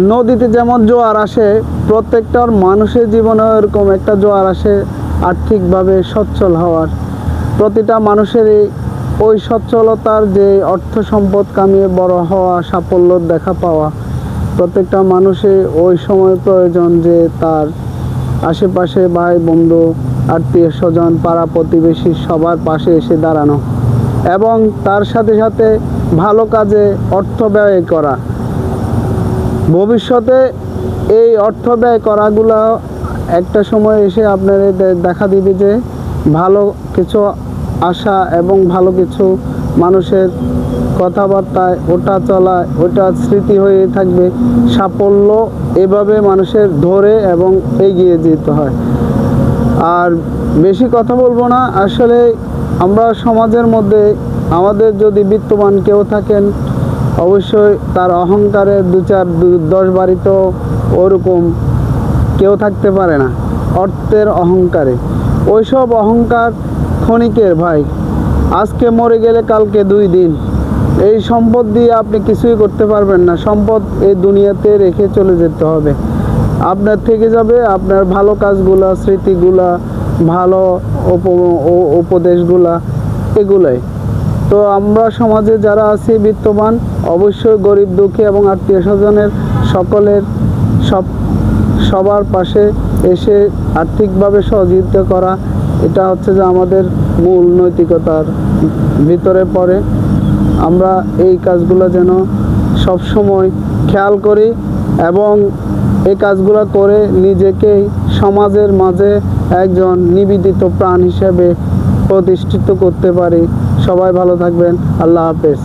নদীতে যেমন জোয়ার আসে, প্রত্যেকটার মানুষের জীবনে এরকম একটা জোয়ার আসে আর্থিকভাবে সচ্ছল হওয়ার। প্রতিটা মানুষেরই ওই সচ্ছলতার যে অর্থ সম্পদ কামিয়ে বড় হওয়া সাফল্য দেখা পাওয়া। প্রত্যেকটা মানুষের ওই সময় প্রয়োজন যে তার আশেপাশে ভাই, বন্ধু, আত্মীয় স্বজন, পাড়া প্রতিবেশী সবার পাশে এসে দাঁড়ানো এবং তার সাথে সাথে ভালো কাজে অর্থ ব্যয় করা। ভবিষ্যতে এই অর্থ ব্যয় করাগুলো একটা সময় এসে আপনার দেখা দিবে যে ভালো কিছু আশা এবং ভালো কিছু মানুষের কথাবার্তায় ওটা চলা, ওটা স্মৃতি হয়ে থাকবে। সাফল্য এভাবে মানুষের ধরে এবং এগিয়ে যেতে হয়। আর বেশি কথা বলব না। আসলে আমরা সমাজের মধ্যে আমাদের যদি বিত্তবান কেউ থাকেন অবশ্যই তার অহংকারে দু চার দু- দশ তো ওরকম কেউ থাকতে পারে না, অর্থের অহংকারে। ওইসব অহংকার ক্ষণিকের ভাই, আজকে মরে গেলে কালকে দুই দিন। এই সম্পদ দিয়ে আপনি কিছুই করতে পারবেন না, সম্পদ এই দুনিয়াতে রেখে চলে যেতে হবে। আপনার থেকে যাবে, আপনার ভালো কাজগুলা, স্মৃতিগুলা, ভালো উপদেশগুলা, এগুলাই। তো আমরা সমাজে যারা আছি বিত্তবান, অবশ্যই গরিব, দুঃখী এবং আত্মীয় স্বজনের সকলের সব, সবার পাশে এসে আর্থিকভাবে সহযোগিতা করা, এটা হচ্ছে যে আমাদের মূল নৈতিকতার ভিতরে পড়ে। আমরা এই কাজগুলো যেন সব সময় খেয়াল করি এবং এই কাজগুলো করে নিজেকেই সমাজের মাঝে একজন নিবেদিত প্রাণ হিসেবে প্রতিষ্ঠিত করতে পারি। সবাই ভালো থাকবেন। আল্লাহ হাফেজ।